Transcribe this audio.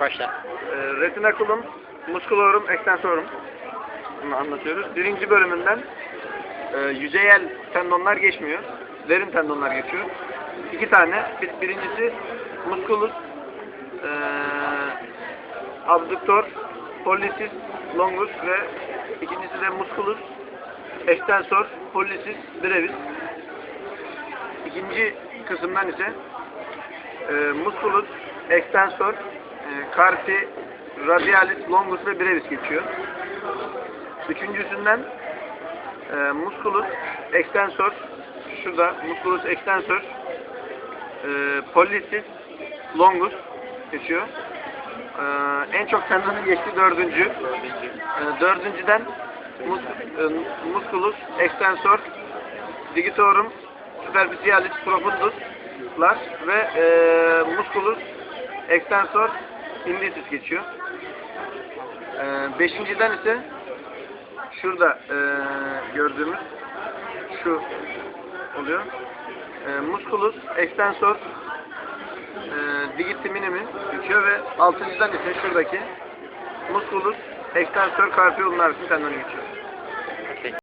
başla. E, retinaculum musculorum extensorum bunu anlatıyoruz. Birinci bölümünden e, yüzeyel tendonlar geçmiyor. Derin tendonlar geçiyor. İki tane. Bir, birincisi musculus e, abductor pollicis longus ve ikincisi de musculus extensor pollicis brevis. İkinci kısımdan ise e, musculus extensor carpi radialis longus ve brevis geçiyor. Üçüncüsünden e, musculus extensor şurada musculus extensor e, pollicis longus geçiyor. E, en çok tendonun geçtiği dördüncü. E, dördüncüden mus, e, musculus extensor digitorum superficialis profunduslar ve e, musculus extensor indicis geçiyor. E, beşinciden ise şurada e, gördüğümüz şu oluyor. E, musculus extensor e, digiti minimi geçiyor ve altıncıdan ise şuradaki musculus extensor carpi ulnaris tendonu geçiyor.